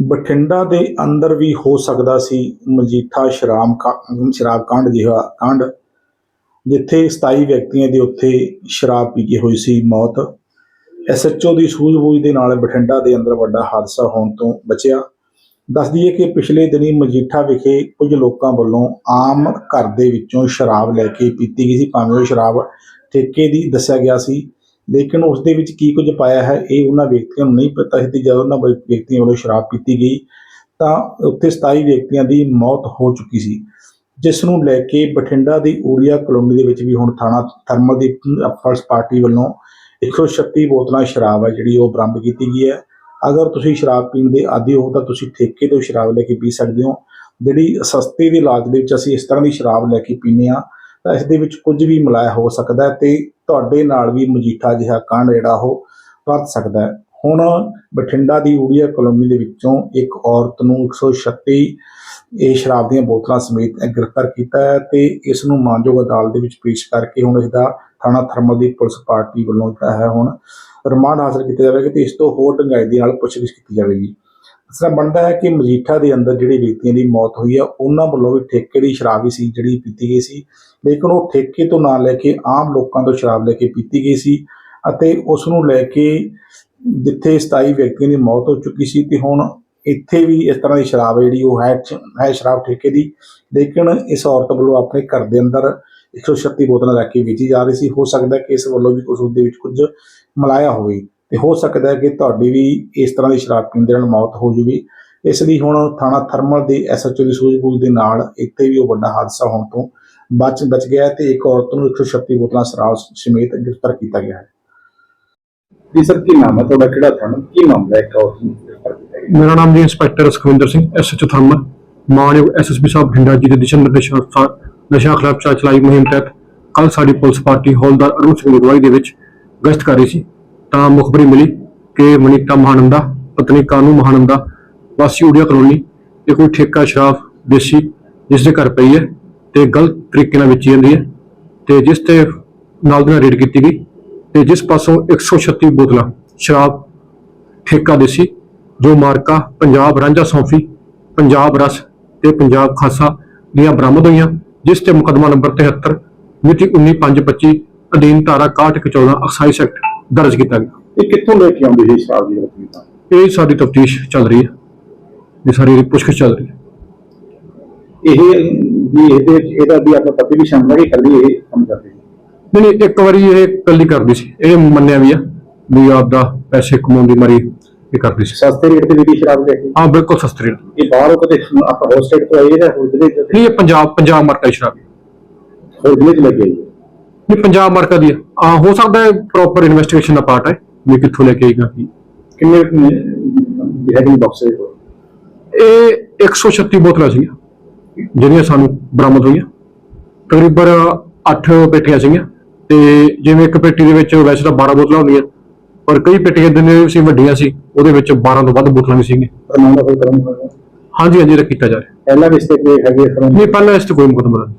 ਬਠਿੰਡਾ ਦੇ ਅੰਦਰ ਵੀ ਹੋ ਸਕਦਾ ਸੀ ਮਜੀਠਾ ਸ਼ਰਾਬ ਕਾ- ਸ਼ਰਾਬ ਕਾਂਡ ਜਿਹਾ ਕਾਂਡ, ਜਿੱਥੇ 27 ਵਿਅਕਤੀਆਂ ਦੀ ਉੱਥੇ ਸ਼ਰਾਬ ਪੀ ਕੇ ਹੋਈ ਸੀ, ਮੌਤ। ਐਸਐਚਓ ਦੀ ਸੂਝ-ਬੂਝ ਦੇ ਨਾਲ ਬਠਿੰਡਾ ਦੇ ਅੰਦਰ ਵੱਡਾ ਹਾਦਸਾ ਹੋਣ ਤੋਂ ਬਚਿਆ। ਦੱਸ ਦਈਏ ਕਿ ਪਿਛਲੇ ਦਿਨੀ ਮਜੀਠਾ ਵਿਖੇ ਕੁਝ ਲੋਕਾਂ ਵੱਲੋਂ ਆਮ ਘਰ ਦੇ ਵਿੱਚੋਂ ਸ਼ਰਾਬ ਲੈ ਕੇ ਪੀਤੀ ਗਈ ਸੀ, ਭਾਵੇਂ ਉਹ ਸ਼ਰਾਬ ਠੇਕੇ ਦੀ ਦੱਸਿਆ ਗਿਆ ਸੀ। ਲੇਕਿਨ ਉਸ ਦੇ ਵਿੱਚ ਕੀ ਕੁਝ ਪਾਇਆ ਹੈ, ਇਹ ਉਹਨਾਂ ਵਿਅਕਤੀਆਂ ਨੂੰ ਨਹੀਂ ਪਤਾ ਸੀ ਤੇ ਜਦੋਂ ਉਹਨਾਂ ਵਿ- ਵਿਅਕਤੀਆਂ ਵੱਲੋਂ ਸ਼ਰਾਬ ਪੀਤੀ ਗਈ, ਤਾਂ ਉੱਥੇ 27 ਵਿਅਕਤੀਆਂ ਦੀ ਮੌਤ ਹੋ ਚੁੱਕੀ ਸੀ, ਜਿਸ ਨੂੰ ਲੈ ਕੇ ਬਠਿੰਡਾ ਦੀ ਊਰੀਆ ਕਲੋਨੀ ਦੇ ਵਿੱਚ ਵੀ ਹੁਣ ਥਾਣਾ ਥਰਮਲ ਦੀ ਫਰਸ ਪਾਰਟੀ ਵੱਲੋਂ 136 ਬੋਤਲਾਂ ਸ਼ਰਾਬ ਹੈ ਜਿਹੜੀ ਉਹ ਬਰਾਮਦ ਕੀਤੀ ਗਈ ਹੈ। ਅਗਰ ਤੁਸੀਂ ਸ਼ਰਾਬ ਪੀਣ ਦੇ ਆਦੀ ਹੋ ਤਾਂ ਤੁਸੀਂ ਠੇਕੇ ਤੋਂ ਸ਼ਰਾਬ ਲੈ ਕੇ ਪੀ ਸਕਦੇ ਹੋ। ਜਿਹੜੀ ਸਸਤੇ ਦੀ ਲਾਗਤ ਦੇ ਵਿੱਚ ਅਸੀਂ ਇਸ ਤਰ੍ਹਾਂ ਦੀ ਸ਼ਰਾਬ ਲੈ ਕੇ ਪੀਂਦੇ ਹਾਂ, ਤਾਂ ਇਸ ਦੇ ਵਿੱਚ ਕੁਝ ਵੀ ਮਿਲਾਇਆ ਹੋ ਸਕਦਾ ਹੈ ਤੇ ਤੁਹਾਡੇ ਨਾਲ ਵੀ ਮਜੀਠਾ ਜਿਹਾ ਕਾਂਡ ਜਿਹੜਾ ਉਹ ਵਰਤ ਸਕਦਾ ਹੈ। ਹੁਣ ਬਠਿੰਡਾ ਦੀ ਊੜੀਆ ਕਲੋਨੀ ਦੇ ਵਿੱਚੋਂ ਇੱਕ ਔਰਤ ਨੂੰ 136 ਇਹ ਸ਼ਰਾਬ ਦੀਆਂ ਬੋਤਲਾਂ ਸਮੇਤ ਗ੍ਰਿਫਤਾਰ ਕੀਤਾ ਹੈ ਤੇ ਇਸ ਨੂੰ ਮਾਨਯੋਗ ਅਦਾਲਤ ਦੇ ਵਿੱਚ ਪੇਸ਼ ਕਰਕੇ ਹੁਣ ਇਸ ਦਾ ਥਾਣਾ ਥਰਮਲ ਦੀ ਪੁਲਿਸ ਪਾਰਟੀ ਵੱਲੋਂ ਜਿਹੜਾ ਹੈ ਹੁਣ ਰਿਮਾਂਡ ਹਾਸਲ ਕੀਤਾ ਜਾਵੇਗਾ ਤੇ ਇਸ ਤੋਂ ਹੋਰ ਡੂੰਘਾਈ ਦੇ ਨਾਲ ਪੁੱਛਗਿੱਛ ਕੀਤੀ ਜਾਵੇਗੀ। ਇਸ ਤਰ੍ਹਾਂ ਬਣਦਾ ਹੈ ਕਿ ਮਜੀਠਾ ਦੇ ਅੰਦਰ ਜਿਹੜੀ ਵਿਅਕਤੀਆਂ ਦੀ ਮੌਤ ਹੋਈ ਹੈ ਉਹਨਾਂ ਵੱਲੋਂ ਵੀ ਠੇਕੇ ਦੀ ਸ਼ਰਾਬ ਹੀ ਸੀ, ਜਿਹੜੀ ਪੀਤੀ ਗਈ ਸੀ। ਲੇਕਿਨ ਉਹ ਠੇਕੇ ਤੋਂ ਨਾ ਲੈ ਕੇ ਆਮ ਲੋਕਾਂ ਤੋਂ ਸ਼ਰਾਬ ਲੈ ਕੇ ਪੀਤੀ ਗਈ ਸੀ ਅਤੇ ਉਸ ਨੂੰ ਲੈ ਕੇ ਜਿੱਥੇ 27 ਵਿਅਕਤੀਆਂ ਦੀ ਮੌਤ ਹੋ ਚੁੱਕੀ ਸੀ ਤੇ ਹੁਣ ਇੱਥੇ ਵੀ ਇਸ ਤਰ੍ਹਾਂ ਦੀ ਸ਼ਰਾਬ ਹੈ ਜਿਹੜੀ ਉਹ ਹੈ ਹੈ ਸ਼ਰਾਬ ਠੇਕੇ ਦੀ। ਲੇਕਿਨ ਇਸ ਔਰਤ ਵੱਲੋਂ ਆਪਣੇ ਘਰ ਦੇ ਅੰਦਰ 136 ਬੋਤਲਾਂ ਰੱਖ ਕੇ ਵੇਚੀ ਜਾ ਰਹੀ ਸੀ। ਹੋ ਸਕਦਾ ਕਿ ਇਸ ਵੱਲੋਂ ਵੀ ਕੁਝ ਉਹਦੇ ਵਿੱਚ ਕੁਝ ਮਲਾਇਆ ਹੋਵੇ। ਤੇ ਹੋ ਸਕਦਾ ਹੈ ਕਿ ਤੁਹਾਡੀ ਵੀ ਇਸ ਤਰ੍ਹਾਂ ਦੀ ਸ਼ਰਾਬ ਪੀਣ ਦੇ ਨਾਲ ਮੌਤ ਹੋ ਜਾਵੇ। ਇਸ ਲਈ ਹੁਣ ਥਾਣਾ ਥਰਮਲ ਦੇ ਐਸਐਚਓ ਦੀ ਸੂਝ-ਬੂਝ ਦੇ ਨਾਲ ਇੱਥੇ ਵੀ ਉਹ ਵੱਡਾ ਹਾਦਸਾ ਹੋਣ ਤੋਂ ਬਚ ਬਚ ਗਿਆ ਤੇ ਇੱਕ ਔਰਤ ਨੂੰ 136 ਬੋਤਲਾਂ ਸ਼ਰਾਬ ਸਮੇਤ ਗ੍ਰਿਫਤਾਰ ਕੀਤਾ ਗਿਆ ਹੈ। ਜੀ ਸਰ ਕੀ ਨਾਮ ਹੈ ਤੁਹਾਡਾ? ਕਿਹੜਾ ਥਾਣਾ? ਕੀ ਮਾਮਲਾ ਹੈ? ਨੂੰ ਗ੍ਰਿਫਤਾਰ ਕੀਤਾ ਗਿਆ। ਮੇਰਾ ਨਾਮ ਜੀ inspector Sukhwinder Singh SHO thermal ਮਾਨਯੋਗ ਐਸਐਸਪੀ ਸਾਹਿਬ ਬਠਿੰਡਾ ਜੀ ਦੇ ਦਿਸ਼ਾ ਨਿਰਦੇਸ਼ਾਂ ਅਨੁਸਾਰ ਨਸ਼ਾ ਖਿਲਾਫ ਚਲਾਈ ਮੁਹਿੰਮ ਤਹਿਤ ਕੱਲ ਸਾਡੀ ਪੁਲਿਸ ਪਾਰਟੀ ਹੌਲਦਾਰ ਅਰੁਣ ਸਿੰਘ ਦੀ ਅਗਵਾਈ ਦੇ ਵਿੱਚ ਗਸ਼ਤ ਕਰ ਰਹੀ ਸੀ। ਤਾਂ ਮੁਖਬਰੀ ਮਿਲੀ ਕਿ ਮਨੀਕਾ ਮਹਾਨੰਦਾ, ਪਤਨੀ ਕਾਨੂੰ ਮਹਾਨੰਦਾ, ਵਾਸੀ ਉੜੀਆ ਕਲੋਨੀ, ਇਹ ਕੋਈ ਠੇਕਾ, ਸ਼ਰਾਬ, ਦੇਸੀ ਜਿਸ ਦੇ ਘਰ ਪਈ ਹੈ ਤੇ ਗਲਤ ਤਰੀਕੇ ਨਾਲ ਵੇਚੀ ਜਾਂਦੀ ਹੈ ਤੇ ਜਿਸ ਤੇ ਨਾਲ ਦੀ ਰੇਡ ਕੀਤੀ ਗਈ ਤੇ ਜਿਸ ਪਾਸੋਂ 136 ਬੋਤਲਾਂ, ਸ਼ਰਾਬ, ਠੇਕਾ, ਦੇਸੀ ਜੋ ਮਾਰਕਾ, ਪੰਜਾਬ ਰਾਂਝਾ ਸੌਂਫੀ, ਪੰਜਾਬ ਰਸ ਤੇ ਪੰਜਾਬ ਖਾਸਾ ਦੀਆਂ ਬਰਾਮਦ ਹੋਈਆਂ, ਜਿਸ ਤੇ ਮੁਕੱਦਮਾ ਨੰਬਰ 73 ਮਿਤੀ 19525 ਅਧੀਨ ਧਾਰਾ 6114 ਐਕਸਾਈਜ਼ ਐਕਟ ਦਰਜ ਕੀਤਾ ਗਿਆ। ਇਹ ਕਿੱਥੋਂ ਲੈ ਕੇ ਆਉਂਦੇ ਸੀ ਸ਼ਰਾਬ ਦੀ ਤਾਂ ਇਹ ਸਾਡੀ ਤਫਤੀਸ਼ ਚੱਲ ਰਹੀ ਹੈ। ਇਹ ਸਾਰੀ ਪੁੱਛਗਿੱਛ ਚੱਲ ਰਹੀ ਹੈ। ਇਹ ਵੀ ਇਹਦੇ ਇਹਦਾ ਵੀ ਆਪਣਾ ਪਤੀ ਵੀ ਸ਼ਾਮਲ ਹੈ ਕਿ ਇਕੱਲੀ ਇਹ ਕੰਮ ਕਰਦੇ। ਨਹੀਂ ਨਹੀਂ ਇੱਕ ਵਾਰੀ ਇਹ ਕੱਲੀ ਕਰਦੀ ਸੀ। ਇਹ ਮੰਨਿਆ ਵੀ ਆ ਵੀ ਆਪਦਾ ਪੈਸੇ ਕਮਾਉਣ ਦੀ ਮਾਰੀ ਇਹ ਕਰਦੀ ਸੀ। ਸਸਤੇ ਰੇਟ ਤੇ ਵੀ ਸ਼ਰਾਬ ਕੇ? ਹਾਂ ਬਿਲਕੁਲ ਸਸਤੀ ਰੇਟ ਇਹ ਬਾਹਰੋਂ ਕਦੇ ਆਪਾਂ ਹੋਰ ਸਟੇਟ ਤੋਂ ਆਏ ਜਾਂ ਹੋਰ ਜ਼ਿਲ੍ਹੇ ਨਹੀਂ ਇਹ ਪੰਜਾਬ ਪੰਜਾਬ ਮਾਰਕਾ ਦੀ ਸ਼ਰਾਬ। ਹੋਰ ਜ਼ਿਲ੍ਹੇ ਚ ਲੱਗੇ ਨਹੀਂ ਪੰਜਾਬ ਮਾਰਕਾ ਦੀ ਆ ਹੋ ਸਕਦਾ ਹੈ ਪ੍ਰੋਪਰ ਇਨਵੈਸਟੀਗੇਸ਼ਨ ਦਾ ਪਾਰਟ ਹੈ ਵੀ ਕਿੱਥੋਂ ਲੈ ਕੇ ਆਏਗਾ ਕੀ। ਕਿੰਨੇ ਹੈਗੇ ਬਾਕਸ ਇਹ 136 ਬੋਤਲਾਂ ਸੀਗੀਆਂ ਜਿਹੜੀਆਂ ਸਾਨੂੰ ਬਰਾਮਦ ਹੋਈਆਂ। ਤਕਰੀਬਨ 8 ਪੇਟੀਆਂ ਸੀਗੀਆਂ ਤੇ ਜਿਵੇਂ ਇੱਕ ਪੇਟੀ ਦੇ ਵਿੱਚ ਵੈਸੇ ਤਾਂ 12 ਬੋਤਲਾਂ ਹੁੰਦੀਆਂ ਪਰ ਕਈ ਪੇਟੀਆਂ ਦੇ ਸੀ ਵੱਡੀਆਂ ਸੀ ਉਹਦੇ ਵਿੱਚ 12 ਤੋਂ ਵੱਧ ਬੋਤਲਾਂ ਵੀ ਸੀਗੀਆਂ। ਹਾਂਜੀ ਹਾਂਜੀ ਕੀਤਾ ਜਾ ਰਿਹਾ। ਪਹਿਲਾਂ ਇਸ ਤੇ ਕੋਈ ਹੈਗੇ ਨਹੀਂ ਪਹਿਲਾਂ ਇਸ ਤੇ ਕੋਈ ਮੁਕਦਮਾ ਨਹੀਂ।